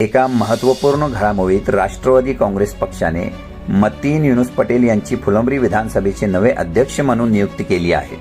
एका महत्त्वपूर्ण घडामोडीत राष्ट्रवादी काँग्रेस पक्षाने मतीन युनुस पटेल यांची फुलंब्री विधानसभेचे नवे अध्यक्ष म्हणून नियुक्ती केली आहे.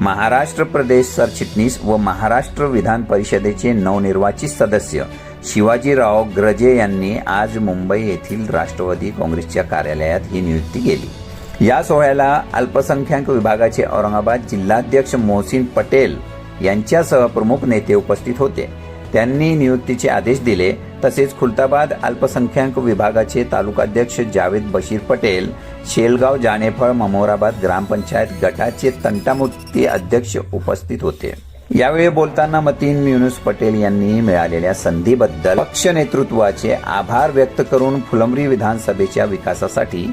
महाराष्ट्र प्रदेश सरचिटणीस व महाराष्ट्र विधान परिषदेचे नवनिर्वाचित सदस्य शिवाजीराव ग्रजे यांनी आज मुंबई येथील राष्ट्रवादी काँग्रेसच्या कार्यालयात ही नियुक्ती केली. या सोहळ्याला अल्पसंख्याक विभागाचे औरंगाबाद जिल्हाध्यक्ष मोहसिन पटेल यांच्यासह प्रमुख नेते उपस्थित होते. त्यांनी नियुक्तीचे आदेश दिले. तसेच खुलताबाद अल्पसंख्याक विभागाचे तालुकाध्यक्ष जावेद बशीर पटेल शेलगाव जानेफळ ममोराबाद ग्रामपंचायत गटाचे तंटामुक्ती अध्यक्ष उपस्थित होते. यावेळी बोलताना मतीन युनुस पटेल यांनी मिळालेल्या संधीबद्दल पक्ष नेतृत्वाचे आभार व्यक्त करून फुलंब्री विधानसभेच्या विकासासाठी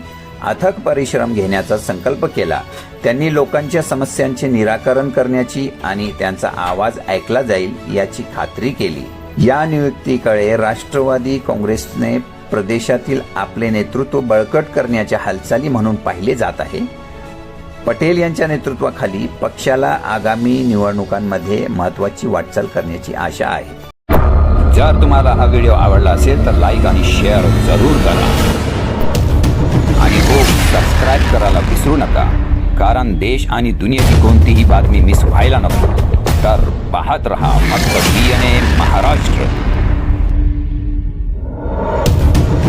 अथक परिश्रम घेण्याचा संकल्प केला. त्यांनी लोकांच्या समस्यांचे निराकरण करण्याची आणि त्यांचा आवाज ऐकला जाईल याची खात्री केली. या नियुक्तीकडे राष्ट्रवादी काँग्रेसने प्रदेशातील आपले नेतृत्व बळकट करण्याच्या हालचाली म्हणून पाहिले जात आहे. पटेल यांच्या नेतृत्वाखाली पक्षाला आगामी निवडणुकांमध्ये महत्वाची वाटचाल करण्याची आशा आहे. जर तुम्हाला हा व्हिडिओ आवडला असेल तर लाईक आणि शेअर जरूर करा. करायला विसरू नका कारण देश आणि दुनियेची कोणतीही बातमी मिस व्हायला नको. तर पाहत रहा फक्त डी एन ए महाराष्ट्र.